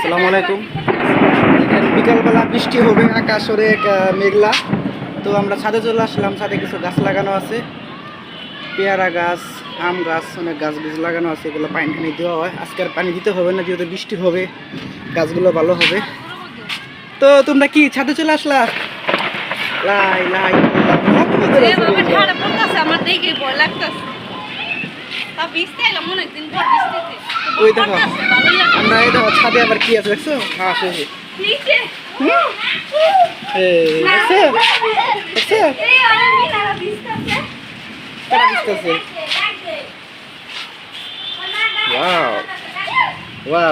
আসসালামু আলাইকুম। বিকালবেলা বৃষ্টি হবে আকাশ অনেক মেঘলা। তো আমরা ছাদে চলে আসলাম ছাদে কিছু গাছ লাগানো আছে। পেয়ারা গাছ আম গাছ অনেক গাছ গাছ লাগানো আছে এগুলো পানি টানি দেওয়া হয়। আজকে আর পানি দিতে হবে না যেহেতু বৃষ্টি হবে গাছগুলো ভালো হবে। তো তোমরা কি ছাদে চলে আসলা? লাই লাই আমার দেখে ভয় লাগতাছে। তা পর ওই দেখো। আমরা এই দেখো ছাদে আবার কি আছে দেখছ? হাঁস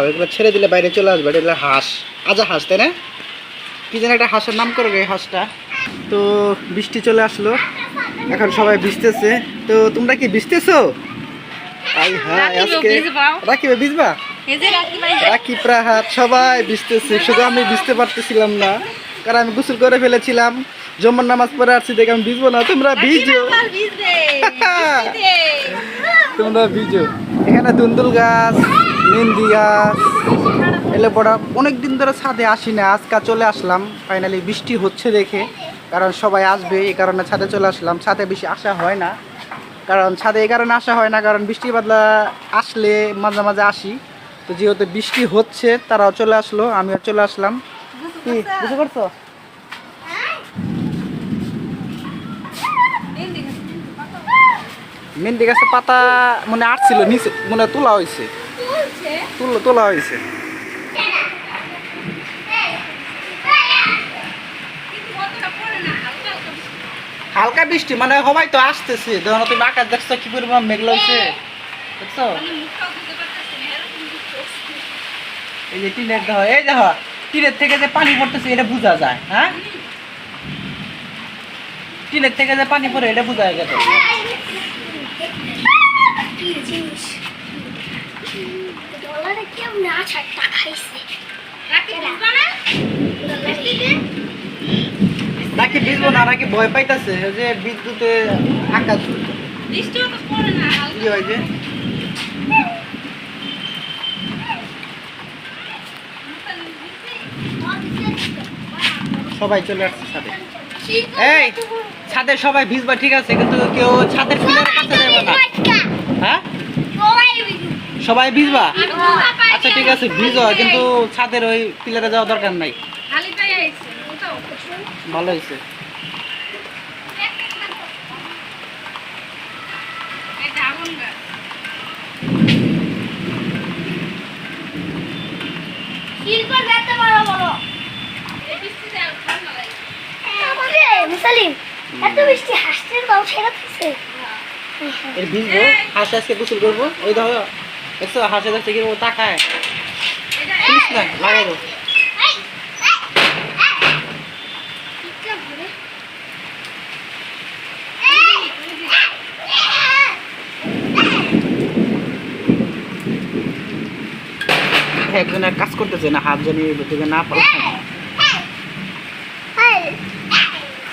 এগুলো ছেড়ে দিলে বাইরে চলে আসবে এটা হাঁস। আজা হাঁস তাই না? কি যেন একটা হাঁসের নাম করবে এই হাঁসটা। তো বৃষ্টি চলে আসলো। এখন সবাই ভিজতেছে। তো তোমরা কি ভিজতেছো? আই হ্যাঁ আজকে। ভিজবা। প্রাহাত সবাই ভিজতেছে শুধু আমি ভিজতে পারতেছিলাম না। কারণ আমি গোসল করে ফেলেছিলাম নামাজ পড়ে আসছি দেখে আমি ভিজবো না তোমরা ভিজো। তোমরা ভিজো। এখানে দুন্দুল গাছ মেহেন্দি গাছ এলে পড়া অনেক দিন ধরে ছাদে আসি না আজকে চলে আসলাম। ফাইনালি বৃষ্টি হচ্ছে দেখে কারণ সবাই আসবে এই কারণে ছাদে চলে আসলাম। ছাদে বেশি আসা হয় না। কারণ ছাদে এই কারণে আসা হয় না কারণ বৃষ্টি বাদলা আসলে মাঝে মাঝে আসি। তো যেহেতু বৃষ্টি হচ্ছে তারাও চলে আসলো আমিও চলে আসলাম। কি বুঝতে পারছ মেহেন্দি গাছের পাতা মানে আটছিল নিচে মানে তোলা হয়েছে। তোলা হয়েছে কিন্তু অতটা পড়ে না, হালকা হালকা বৃষ্টি। হালকা বৃষ্টি মানে সবাই তো আসতেছে। ধরো তুমি আকাশ দেখছ কি পরিমাণ মেঘলা হয়েছে দেখছ। এই যে টিনের দেখো এই দেখো টিনের থেকে যে পানি পড়তেছে এটা বোঝা যায় হ্যাঁ? টিনের থেকে যে পানি পড়ে এটা বোঝা গেছে। ডলারে কেউ না ছাড়টা খাইছে রাকিব ভিজবা না? বৃষ্টিতে? নাকি ভিজবো না নাকি ভয় পাইতেছে যে বিদ্যুতে আকাশ কি হয় যে? সবাই চলে আসছে ছাদে। এই ছাদে সবাই ভিজবা ঠিক আছে কিন্তু কেউ ছাদের পিলারের কাছে যাবে না। হ্যাঁ? সবাই ভিজবা? আচ্ছা ঠিক আছে ভিজ কিন্তু ছাদের ওই পিলারে যাওয়া দরকার নাই। ভালো হয়েছে। এর ভিজবো হাঁস আজকে গোসল করব। ওই দেখো দেখছ হাঁসে দেখছ কীরকম তাকায় লাগাই দেবো একজনের কাজ করতেছে না হাত জানি থেকে না পারে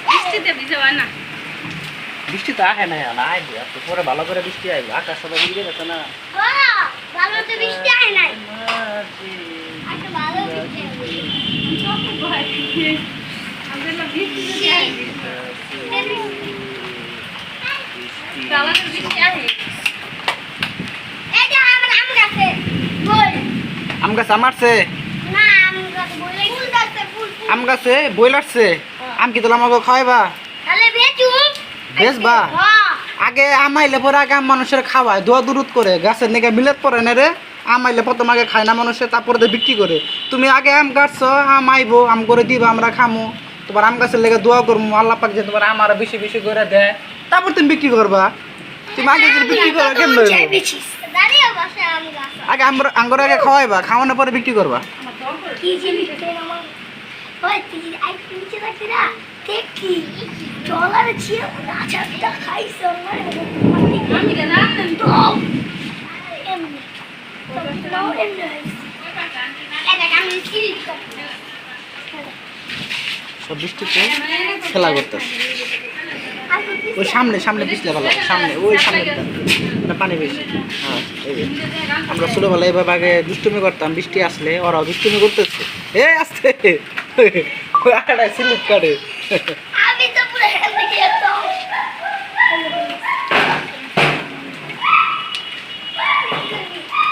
বৃষ্টিতে ভিজে না। বৃষ্টি তো আহে না না আইবে একটু পরে ভালো করে বৃষ্টি আইবে। আকাশ সবাই বুঝে গেছে না। ভালো তো বৃষ্টি আয় নাই। একটা ভালো বৃষ্টি আমাদের না বৃষ্টি যদি বৃষ্টি। এই যে আমার আম গাছে বল আম গাছ আমারছে আম গাছে গাছে ফুল ফুল আম গাছে আম কি তোলা আমাকে খাওয়াইবা? বেচবা? হ্যাঁ। আগে আমাইলে পরে আগে আম মানুষের খাওয়ায় দোয়া দুরুত করে। গাছের নিকে মিলেত পরে না রে? আমাইলে প্রথম আগে খায় না মানুষের তারপরে তো বিক্রি করে। তুমি আগে আম গাছছো আম আইবো আম করে দিবা আমরা খামো। তোমার আম গাছের লেগে দোয়া করব আল্লাহ পাক যে তোমার আমার বেশি বেশি করে দেয়। তারপর তুমি বিক্রি করবা। তুমি আগে বিক্রি করো কেমন আগে আঙ্গুর আগে খাওয়াইবা খাওয়ানোর পরে বিক্রি করবা। সব বৃষ্টিতে খেলা করতেছে। ওই সামনে সামনে পিছলে ভালো সামনে ওই সামনে পানি বেশি। হ্যাঁ। আমরা ছোটবেলায় এভাবে আগে দুষ্টুমি করতাম বৃষ্টি আসলে ওরাও দুষ্টুমি করতেছে। এ আসতে। ওই আটাটায় স্লিপ কাটে তো পুরো হেলতে যেতাম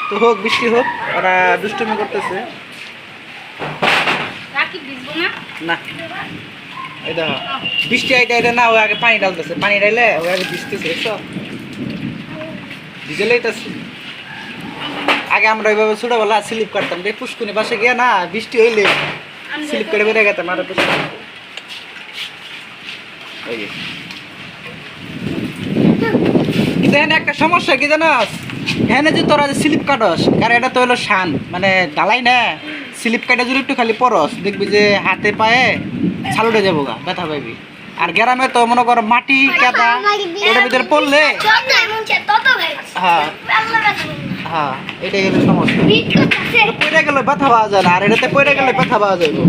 তো হোক বৃষ্টি হোক ওরা দুষ্টুমি করতেছে। না। বৃষ্টি আইতে আইতে না ও আগে পানি ডালতেছে পানি ডাইলে ও আগে ভিজতেছে দেখছ ভিজে আগে আমরা ওইভাবে ছোটবেলা স্লিপ কাটতাম রে পুষ্কুনি পাশে গিয়ে না বৃষ্টি হইলে স্লিপ করে বেড়ে গেতাম আর পুষ্কুনি কিন্তু এখানে একটা সমস্যা কি জানাস এখানে যে তোরা যে স্লিপ কাটস, কারণ এটা তো হলো শান মানে ডালাই না। স্লিপ কাটে যদি একটু খালি পরস, দেখবি যে হাতে পায়ে ছালুটে যাব গা ব্যথা পাইবি। আর গ্রামে তো মনে করো মাটি কাদা এটার ভিতরে পড়লে হ্যাঁ। হ্যাঁ এটাই হলো সমস্যা। পড়ে গেলে ব্যথা পাওয়া যায় না আর এটাতে পড়ে গেলে ব্যথা পাওয়া যাবে